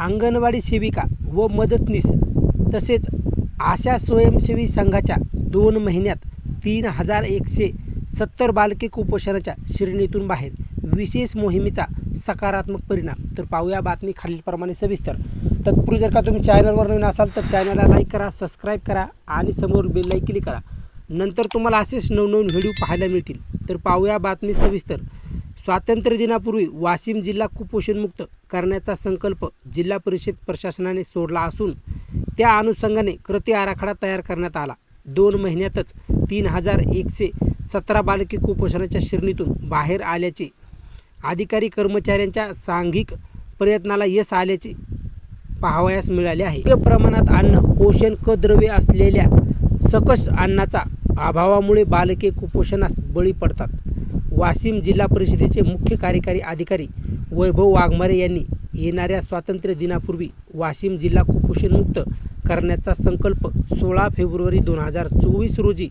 अंगणवाडी सेविका व मदतनीस तसेच आशा स्वयंसेवी संघाच्या दोन महिन्यात तीन हजार एकशे सत्तर बालके कुपोषणाच्या श्रेणीतून बाहेर. विशेष मोहिमेचा सकारात्मक परिणाम. तर पाहूया बातमी खालीलप्रमाणे सविस्तर. तत्पूर्वी जर का तुम्ही चॅनलवर नवीन असाल तर चॅनलला लाईक करा सबस्क्राईब करा आणि समोर बेल क्लिक करा. नंतर तुम्हाला असेच नवनवीन व्हिडिओ पाहायला मिळतील. तर पाहूया बातमी सविस्तर. स्वातंत्र्य दिनापूर्वी वाशिम जिल्हा कुपोषणमुक्त करण्याचा संकल्प जिल्हा परिषद प्रशासनाने सोडला असून त्या अनुषंगाने कृती आराखडा तयार करण्यात आला. दोन महिन्यातच तीन हजार एकशे सतरा बालके कुपोषणाच्या श्रेणीतून बाहेर आल्याचे अधिकारी कर्मचाऱ्यांच्या सांघिक प्रयत्नाला यश आल्याचे पाहावयास मिळाले आहे. योग्य प्रमाणात अन्न पोषण कद्रव्य असलेल्या सकस अन्नाचा अभावामुळे बालके कुपोषणास बळी पडतात. वाशिम जिल्हा परिषदेचे मुख्य कार्यकारी अधिकारी वैभव वाघमारे यांनी येणाऱ्या स्वातंत्र्य दिनापूर्वी वाशिम जिल्हा कुपोषणमुक्त करण्याचा संकल्प सोळा फेब्रुवारी दोन हजार चोवीस रोजी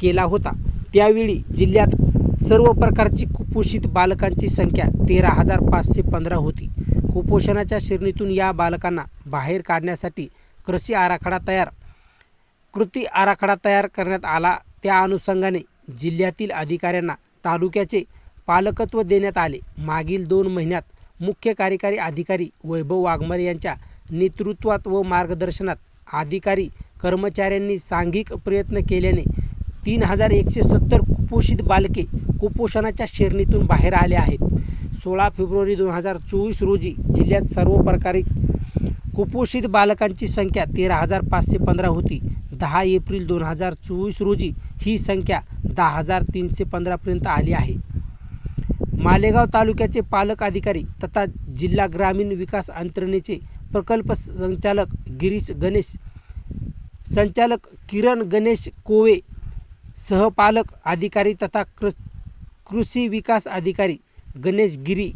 केला होता. त्यावेळी जिल्ह्यात सर्व प्रकारची कुपोषित बालकांची संख्या तेरा हजार पाचशे पंधरा होती. कुपोषणाच्या श्रेणीतून या बालकांना बाहेर काढण्यासाठी कृषी आराखडा तयार कृती आराखडा तयार करण्यात आला. त्या अनुषंगाने जिल्ह्यातील अधिकाऱ्यांना तालुक्याचे पालकत्व देण्यात आले. मागील दोन महिन्यात मुख्य कार्यकारी अधिकारी वैभव वाघमारे यांच्या नेतृत्वात व मार्गदर्शनात अधिकारी कर्मचाऱ्यांनी सांघिक प्रयत्न केल्याने तीन हजार एकशे सत्तर कुपोषित बालके कुपोषणाच्या श्रेणीतून बाहेर आले आहेत. सोळा फेब्रुवारी दोन हजार चोवीस रोजी जिल्ह्यात सर्व प्रकारे कुपोषित बालकांची संख्या तेरा हजार पाचशे पंधरा होती. दहा एप्रिल दोन हजार चोवीस रोजी ही संख्या दहा हजार तीनशे पंधरापर्यंत आली आहे. मालेगाव तालुक्याचे पालक अधिकारी तथा जिल्हा ग्रामीण विकास यंत्रणेचे प्रकल्प संचालक गिरीश गणेश संचालक किरण गणेश कोवे सहपालक अधिकारी तथा कृ कृषी विकास अधिकारी गणेश गिरी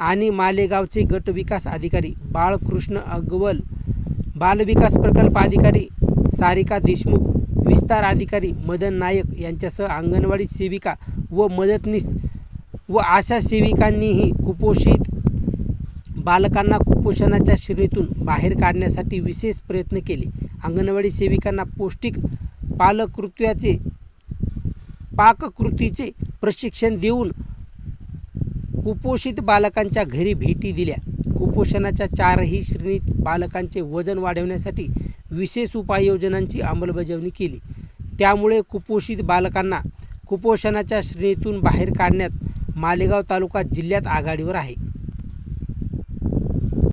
आणि मालेगावचे गट विकास अधिकारी बाळकृष्ण अगवल बालविकास प्रकल्प अधिकारी सारिका देशमुख विस्तार अधिकारी मदन नायक यांच्यासह अंगणवाडी सेविका व मदतनीस व आशा सेविकांनीही कुपोषित बालकांना कुपोषणाच्या श्रेणीतून बाहेर काढण्यासाठी विशेष प्रयत्न केले. अंगणवाडी सेविकांना पौष्टिक पालकृत्याचे पाककृतीचे प्रशिक्षण देऊन कुपोषित बालकांच्या घरी भेटी दिल्या. कुपोषणाच्या चारही श्रेणीत बालकांचे वजन वाढवण्यासाठी विशेष उपाययोजनांची अंमलबजावणी केली. त्यामुळे कुपोषित बालकांना कुपोषणाच्या श्रेणीतून बाहेर काढण्यात मालेगाव तालुका जिल्ह्यात आघाडीवर आहे.